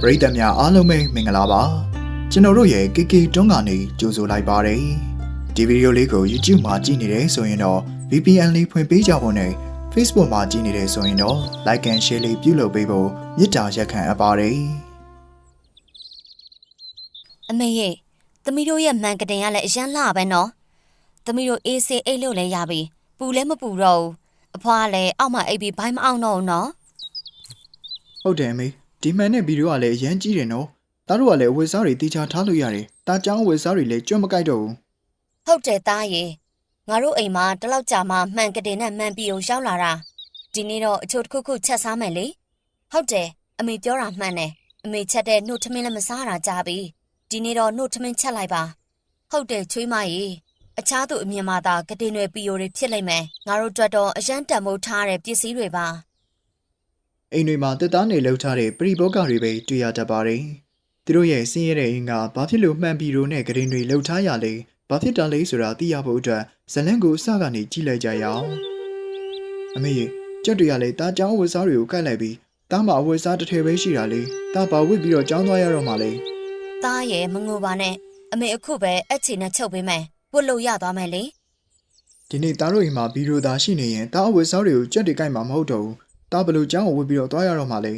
ပရိသတ်များအားလုံးပဲမင်္ဂလာပါကျွန်တော်တို့ရဲ့ KK တွန်းကနေကြိုဆိုလိုက်ပါတယ်ဒီဗီဒီယိုလေးကို YouTube မှာကြည့်နေတယ်ဆိုရင်တော့ VPN လေးဖွင့်ပေးကြဖို့နဲ့ Facebook မှာကြည့်နေတယ်ဆိုရင်တော့ Like and Share လေးပြုလုပ်ပေးဖို့မေတ္တာရက်ခံအပ်ပါတယ်အမေရဲ့သမီးတို့ရဲ့မန်ကတင်ကလည်းအရန်လှပဲနော်သမီးတို့အေးစေးအိတ်လို့လည်းရပြီပူလည်းမပူတော့ဘူးအဖွားကလည်းအောက်မှာအိပ်ပြီးဘိုင်းမအောင်တော့ဘူးနော်ဟုတ်တယ်အမေ ဒီမှန်တဲ့ဗီဒီယိုကလည်းအရင်ကြီးတယ်နော်သားတို့ကလည်းအဝတ်စားတွေတီချာထားလို့ရတယ်တာချောင်းအဝတ်စားတွေလည်းကြွမကြိုက်တော့ဘူးဟုတ်တယ်သားရေငါတို့အိမ်မှာတလောက်ကြာမှမှန်ကတင်နဲ့မှန်ပြီးအောင်ရောက်လာတာဒီနေ့တော့အချို့တစ်ခုခုချက်စားမယ်လေဟုတ်တယ်အမေပြောတာမှန်တယ်အမေချက်တဲ့နှုတ်ထမင်းလည်းမစားတာကြာပြီဒီနေ့တော့နှုတ်ထမင်းချက်လိုက်ပါဟုတ်တယ်ချွေးမရေအခြားသူအမြင်မှသာကတင်တွေပီယိုတွေဖြစ်လိမ့်မယ်ငါတို့အတွက်တော့အရန်တန်မိုးထားတဲ့ပစ္စည်းတွေပါ အိမ်တွေမှာတက်သားနေလှုပ်ထားတဲ့ပရိဘောဂတွေပဲတွေ့ရတတ်ပါတယ်သူတို့ရဲ့ဆင်းရဲတဲ့အိမ်ကဘာဖြစ်လို့မှန်ပြီးတော့နဲ့ဂရင်တွေလှုပ်ထားရလဲဘာဖြစ်တာလဲဆိုတာသိရဖို့အတွက်ဇလန်းကိုအစကနေကြည့်လိုက်ကြရအောင်အမေကြီးကြက်တွေကလည်းတားချောင်းအဝတ်စားတွေကိုကိုက်လိုက်ပြီးတားမအဝတ်စားတစ်ထည်ပဲရှိတာလေတားပါဝစ်ပြီးတော့ကြောင်းသွားရတော့မှလေသားရဲ့မငိုပါနဲ့အမေအခုပဲအချီနဲ့ချုပ်ပေးမယ်ပုတ်လို့ရသွားမယ်လေဒီနေ့တားတို့အိမ်မှာဘီရိုသာရှိနေရင်တားအဝတ်စားတွေကိုကြက်တွေကိုက်မှာမဟုတ်တော့ဘူး တားဘလို့ကြောင်းကိုဝစ်ပြီးတော့သွားရတော့မှလေ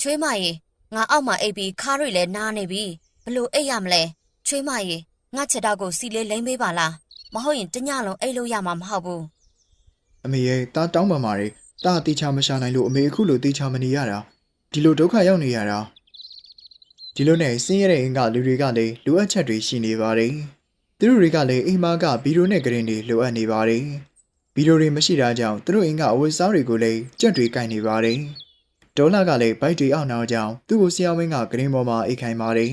ချွေးမရေငါအောက်မှာအိပ်ပြီးခါးတွေလည်းနားနေပြီဘလို့အိပ်ရမလဲချွေးမရေငါချက်တော့ကိုစီလေးလိမ့်ပေးပါလားမဟုတ်ရင်တညလုံးအိပ်လို့ရမှာမဟုတ်ဘူးအမေရဲ့တားတောင်းပန်ပါတယ်တားတေချာမရှာနိုင်လို့အမေအခုလိုတေချာမနေရတာဒီလိုဒုက္ခရောက်နေရတာဒီလိုနဲ့ဆင်းရဲတဲ့အိမ်ကလူတွေကလည်းလိုအပ်ချက်တွေရှိနေပါတယ်သူတို့တွေကလည်းအိမ်မားကဗီဒီယိုနဲ့ဂရင်တွေလိုအပ်နေပါတယ် ဗီဒီယိုတွေမရှိတာကြောင့်သူတို့အိမ်ကအဝတ်စားတွေကိုလည်းကြက်တွေကင်နေပါတယ်ဒေါ်လာကလည်းဘိုက်တွေအောက်နောက်ကြောင့်သူ့ကိုဆရာဝင်းကဂရင်ပေါ်မှာအိတ်ခိုင်ပါတယ်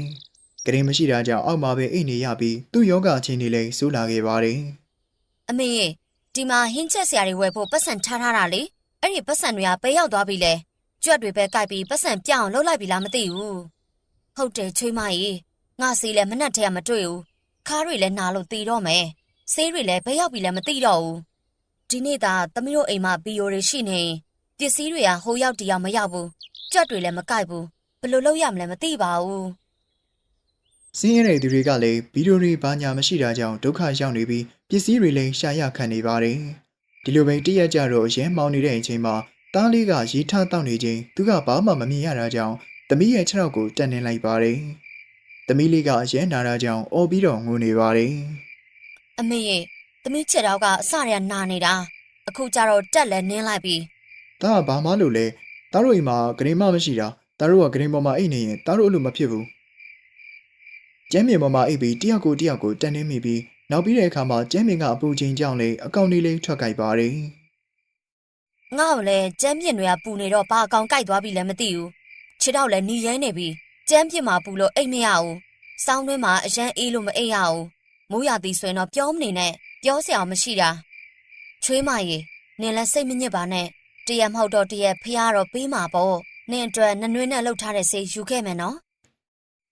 ဂရင်မရှိတာကြောင့်အောက်မှာပဲအိတ်နေရပြီးသူ့ယောဂအချင်းတွေလည်းစိုးလာခဲ့ပါတယ်အမေရေဒီမှာဟင်းချက်ဆရာတွေဝယ်ဖို့ပတ်စံထားထားတာလေအဲ့ဒီပတ်စံတွေကပဲရောက်သွားပြီလေကြွက်တွေပဲကြိုက်ပြီးပတ်စံပြအောင်လှုပ်လိုက်ပြီလားမသိဘူးဟုတ်တယ်ချွေးမရေငါစီလည်းမနှက်ထဲကမတွေ့ဘူးခါးတွေလည်းနာလို့တီတော့မယ်ဆေးတွေလည်းဘယ်ရောက်ပြီလဲမသိတော့ဘူး ဒီနေ့သာသမီးတို့အိမ်မှာဘီယိုတွေရှိနေရင်ပစ္စည်းတွေကဟိုရောက်တီရောက်မရောက်ဘူးကြွက်တွေလည်းမကြိုက်ဘူးဘယ်လိုလုပ်ရမလဲမသိပါဘူးဆင်းရဲတဲ့သူတွေကလည်းဗီဒီယိုတွေဘာညာမရှိတာကြောင့်ဒုက္ခရောက်နေပြီးပစ္စည်းတွေလည်းရှာရခံနေပါတယ်။ဒီလိုပဲတရက်ကြတော့ရဲမောင်းနေတဲ့အချိန်မှာတားလေးကရေထတောက်နေချိန်သူကဘာမှမမြင်ရတာကြောင့်သမီးရဲ့ခြေထောက်ကိုတက်နေလိုက်ပါတယ်။သမီးလေးကရဲနာတာကြောင့်အော်ပြီးတော့ငိုနေပါတယ်အမေရေ သမီးချက်တော့ကအစရနာနေတာအခုကျတော့တက်လည်းနင်းလိုက်ပြီ။ဒါကဘာမှလို့လဲ။တားတို့အိမ်မှာဂရင်မမရှိတာ။တားတို့ကဂရင်ပေါ်မှာအိတ်နေရင်တားတို့အလိုမဖြစ်ဘူး။ကျမ်းမြေပေါ်မှာအိတ်ပြီးတယောက်ကိုတယောက်ကိုတက်နေမိပြီးနောက်ပြီးတဲ့အခါမှာကျမ်းမြေကအပူချိန်ကြောင့်လေအကောင်လေးလေးထွက်ကြိုက်ပါတယ်။ငါ့ကိုလည်းကျမ်းပြင်းတွေကပူနေတော့ဘာအကောင်ကြိုက်သွားပြီလဲမသိဘူးခြေတော့လည်းနီရဲနေပြီကျမ်းပြင်းမှာပူလို့အိတ်မရဘူးစောင်းတွင်းမှာအရန်အေးလို့မအိပ်ရဘူးမိုးရသည်ဆိုရင်တော့ပြောမနေနဲ့ ပြောစရာမရှိတာချွေးမရေနင်လည်းစိတ်မညစ်ပါနဲ့တရက်မဟုတ်တော့တရက်ဖះတော့ပေးမှာပေါ့နင်အတွက်နနွေးနဲ့လှုပ်ထားတဲ့ဆေးယူခဲ့မယ်နော်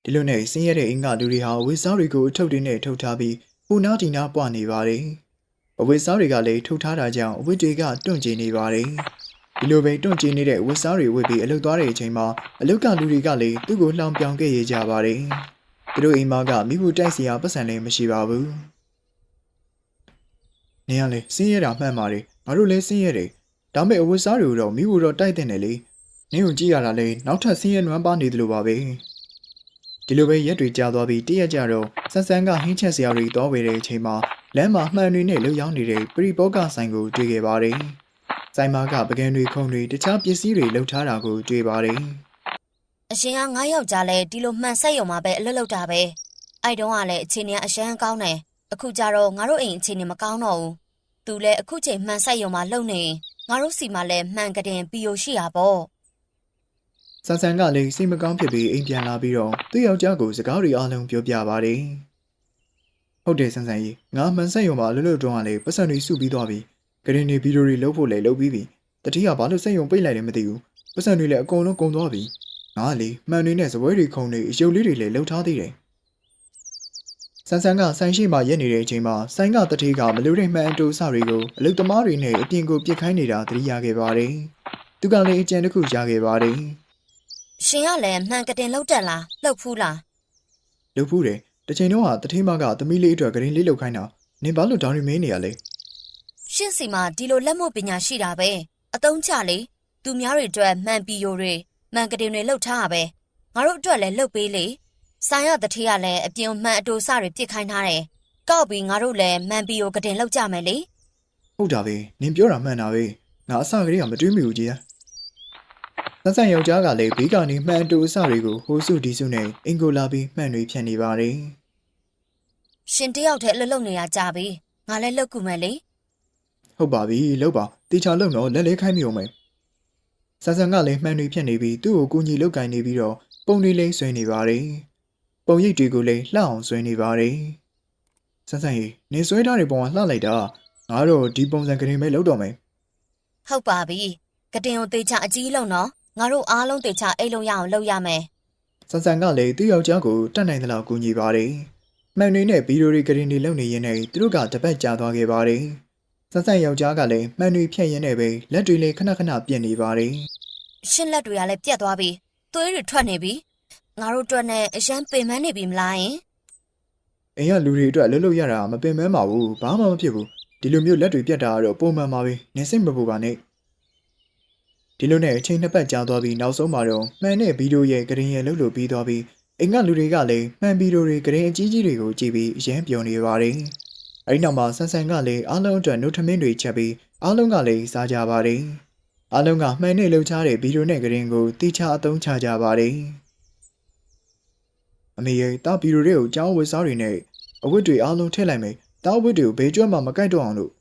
ဒီလိုနဲ့ဆင်းရဲတဲ့အင်္ဂါလူတွေဟာဝိစားတွေကိုအထုပ်တွေနဲ့ထုတ်ထားပြီးပူနာတီနာပွားနေပါတယ်။အဝိစားတွေကလည်းထုတ်ထားတာကြောင့်အဝိတွေကတွန့်ကျင်နေပါတယ်။ဒီလိုပဲတွန့်ကျင်နေတဲ့ဝိစားတွေဝစ်ပြီးအလုတ်သွားတဲ့အချိန်မှာအလုတ်ကလူတွေကလည်းသူ့ကိုလှောင်ပြောင်ခဲ့ရကြပါတယ်။သူတို့အိမ်မကမိဖို့တိုက်စီရာပတ်စံလည်းမရှိပါဘူး။ နေရလေဆင်းရဲတာမှန်ပါတယ်။ငါတို့လည်းဆင်းရဲတယ်။ဒါပေမဲ့အဝိစားတွေကိုတော့မိဖို့တော့တိုက်တဲ့နယ်လေ။နင်းကိုကြည့်ရတာလေနောက်ထပ်ဆင်းရဲနွမ်းပါနေတယ်လို့ပါပဲ။ဒီလိုပဲရက်တွေကြာသွားပြီးတရက်ကြတော့ဆန်းဆန်းကဟင်းချက်စရာတွေတောဝယ်တဲ့အချိန်မှာလမ်းမှာမှန်တွေနဲ့လှုပ်ရောက်နေတဲ့ပရိဘောဂဆိုင်ကိုတွေ့ခဲ့ပါတယ်။ဆိုင်မာကပကံတွေခုံတွေတခြားပစ္စည်းတွေလှုပ်ထားတာကိုတွေ့ပါတယ်အရှင်ကငါးယောက်ကြားလဲဒီလိုမှန်ဆက်ရုံမှာပဲအလွတ်လောက်တာပဲအဲ့တုန်းကလည်းအခြေအနေကအရှမ်းကောင်းတယ်အခုကျတော့ငါတို့အိမ်အခြေအနေမကောင်းတော့ဘူး သူလည်းအခုချိန်မှန်ဆက်ရုံမှာလုံနေရင်ငါတို့စီမှာလည်းမှန်ကတင်ပီယိုရှိတာပေါ့။ဆန်းဆန်းကလည်းစိတ်မကောင်းဖြစ်ပြီးအိမ်ပြန်လာပြီးတော့သူ့ယောက်ျားကိုစကားတွေအားလုံးပြောပြပါတယ်။ဟုတ်တယ်ဆန်းဆန်းကြီးငါမှန်ဆက်ရုံမှာလှုပ်လှုပ်တော့ကလည်းပတ်စံတွေစုပြီးသွားပြီ။ဂရင်တွေဗီဒီယိုတွေလှုပ်ဖို့လည်းလှုပ်ပြီးပြီ။တတိယဘာလို့စက်ရုံပိတ်လိုက်လဲမသိဘူး။ပတ်စံတွေလည်းအကုန်လုံးကုန်သွားပြီ။ငါကလေမှန်တွေနဲ့စပွဲတွေခုံတွေအယုတ်လေးတွေလည်းလှုပ်ထားသေးတယ်။ ဆန်းဆန်းကဆိုင်ရှိမှရက်နေတဲ့အချိန်မှာဆိုင်ကတတိကမလူရိတ်မှန်အတူစတွေကိုအလုသမားတွေနဲ့အပြင်ကိုပြစ်ခိုင်းနေတာသတိရခဲ့ပါတယ်။သူကလည်းအကြံတစ်ခုရခဲ့ပါတယ်ရှင်ကလည်းမှန်ကတင်လောက်တက်လားလှုပ်ဖူးလားလုပ်ဖူးတယ်တစ်ချိန်တော့ဟာတထင်းမကသမီးလေးအတွက်ကရင်လေးလောက်ခိုင်းတာနင်ဘာလို့ဒေါင်းရီမင်းနေရလဲရှင့်စီမှာဒီလိုလက်မှုပညာရှိတာပဲအတုံးချလေသူများတွေအတွက်မှန်ပီယိုတွေမှန်ကတင်တွေလှုပ်ထားတာပဲငါတို့အတွက်လည်းလှုပ်ပေးလေ ဆိုင်ရတထေးကလည်းအပြင်မှန်အတူစတွေပြစ်ခိုင်းထားတယ်ကောက်ပြီးငါတို့လည်းမှန်ပီယိုကတင်လှုပ်ကြမယ်လေဟုတ်တာပဲနင်ပြောတာမှန်တာပဲငါအစကလေးကမတွေးမိဘူးကြီးဆန်းဆန်းယောက်ျားကလည်းဘေးကနေမှန်တူအစတွေကိုဟိုးစုဒီစုနဲ့အင်ကိုလာပြီးမှန်တွေဖြတ်နေပါတယ်ရှင်တယောက်တည်းလှုပ်လှုပ်နေတာကြာပြီငါလည်းလှုပ်ကူမယ်လေဟုတ်ပါပြီလောက်ပါတေချာလုံတော့လက်လေးခိုင်းမိအောင်မယ်ဆန်းဆန်းကလည်းမှန်တွေဖြတ်နေပြီးသူ့ကိုကူညီလောက်ကင်နေပြီးတော့ပုံတွေလေးဆွဲနေပါတယ် ပုံရိပ်တွေကိုလည်းလှအောင်ဆွဲနေပါတယ်ဆန်းဆန်းရေနင်ဆွဲထားတဲ့ပုံကလှလိုက်တာငါတော့ဒီပုံစံကလေးပဲလောက်တော့မယ်ဟုတ်ပါပြီကတင်ကိုတေချာအကြီးလုံးနော်ငါတို့အားလုံးတေချာအိတ်လုံးရအောင်လုပ်ရမယ်ဆန်ဆန်ကလည်းသူ့ယောက်ျားကိုတတ်နိုင်သလောက်ကူညီပါတယ်။မှန်တွေနဲ့ဗီဒီယိုတွေကရင်တွေလုံနေရင်းနဲ့သူတို့ကတပတ်ကြာသွားခဲ့ပါတယ်။ဆန်ဆန်ယောက်ျားကလည်းမှန်တွေဖြတ်ရင်းနဲ့ပဲလက်တွေလေးခဏခဏပြင့်နေပါတယ်ရှင်းလက်တွေကလည်းပြတ်သွားပြီသွေးတွေထွက်နေပြီ ငါတို့အတွက်နဲ့အရန်ပင်ပန်းနေပြီမလားယင်။အိမ်ကလူတွေအတွက်လှုပ်လှုပ်ရတာမပင်ပန်းပါဘူး။ဘာမှမဖြစ်ဘူး။ဒီလိုမျိုးလက်တွေပြတ်တာကတော့ပုံမှန်ပါပဲ။နင်စိတ်မပူပါနဲ့။ဒီလိုနဲ့အချိန်နှစ်ပတ်ကြာသွားပြီးနောက်ဆုံးမှာတော့မှန်တဲ့ဗီဒီယိုရဲ့ကရင်ရဲ့လှုပ်လို့ပြီးသွားပြီးအိမ်ကလူတွေကလည်းမှန်ဗီဒီယိုတွေကရင်အကြီးကြီးတွေကိုကြည့်ပြီးအရင်ပြောနေပါတယ်။အဲဒီနောက်မှာဆန်ဆန်ကလည်းအားလုံးအတွက်နှုတ်ထမင်းတွေချက်ပြီးအားလုံးကလည်းစားကြပါတယ်။အားလုံးကမှန်နဲ့လှုပ်ရှားတဲ့ဗီဒီယိုနဲ့ကရင်ကိုတိကျအသုံးချကြပါတယ်။ အမေရဲ့တာဗီဒီယိုတွေကိုကြောင်းဝတ်စားတွေနဲ့အဝတ်တွေအားလုံးထည့်လိုက်မယ်။တာဝတ်တွေကိုဘေးကျွမ်းမှမကိုက်တော့အောင်လို့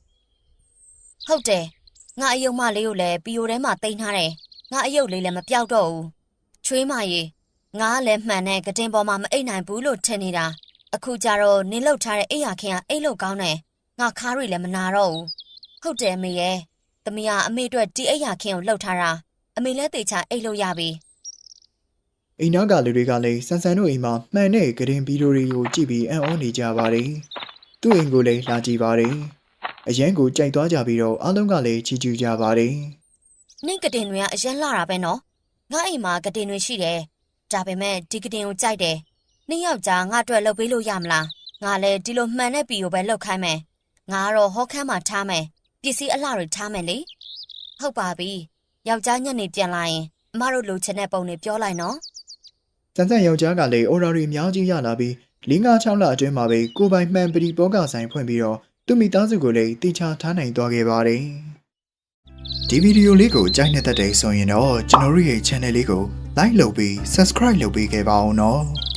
ဟုတ်တယ်ငါအယုံမလေးကိုလည်းပီယိုထဲမှာတိန်ထားတယ်ငါအယုတ်လေးလည်းမပြောက်တော့ဘူးချွေးမရေငါကလည်းမှန်တဲ့ကတင်ပေါ်မှာမအိတ်နိုင်ဘူးလို့ထင်နေတာအခုကြတော့နင်းလောက်ထားတဲ့အိယာခင်ကအိတ်လို့ကောင်းတယ်ငါခါးတွေလည်းမနာတော့ဘူးဟုတ်တယ်အမေရဲ့သမီးကအမေအတွက်ဒီအိယာခင်ကိုလှုပ်ထားတာအမေလည်းတေချာအိတ်လို့ရပြီ အိမ်နောက်ကလူတွေကလည်းဆန်ဆန်တို့အိမ်မှာမှန်တဲ့ကရင်ဗီဒီယိုတွေကိုကြည့်ပြီးအံ့ဩနေကြပါတယ်။သူ့အိမ်ကိုလည်းလာကြည့်ပါတယ်။အရန်ကိုကြိုက်သွားကြပြီးတော့အားလုံးကလည်းချီးကျူးကြပါတယ်နင့်ကတင်တွေကအရင်လာတာပဲနော်ငါအိမ်မှာကတင်တွေရှိတယ်ဒါပေမဲ့ဒီကတင်ကိုကြိုက်တယ်နင့်ယောက်ျားငါအတွက်လှုပ်ပေးလို့ရမလားငါလည်းဒီလိုမှန်တဲ့ပီကိုပဲလှုပ်ခိုင်းမယ်ငါကတော့ဟောခမ်းမှာထားမယ်ပစ္စည်းအလှတွေထားမယ်လေဟုတ်ပါပြီယောက်ျားညနေပြန်လာရင်အမတို့လိုချင်တဲ့ပုံတွေပြောလိုက်နော်။ ဆန်ဆန်ယောက်ျားကလည်းအော်ဒါတွေအများကြီးရလာပြီး၄၅၆လအတွင်းမှာပဲကိုယ်ပိုင်မှန်ပရီပေါကဆိုင်ဖွင့်ပြီးတော့သူ့မိသားစုကိုလည်းတိချထားနိုင်သွားခဲ့ပါတယ်။ဒီဗီဒီယိုလေးကိုကြိုက်နေတဲ့တဲ့ဆိုရင်တော့ကျွန်တော်တို့ရဲ့ channel လေးကို like လုပ်ပြီး subscribe လုပ်ပေးခဲ့ပါဦးနော်။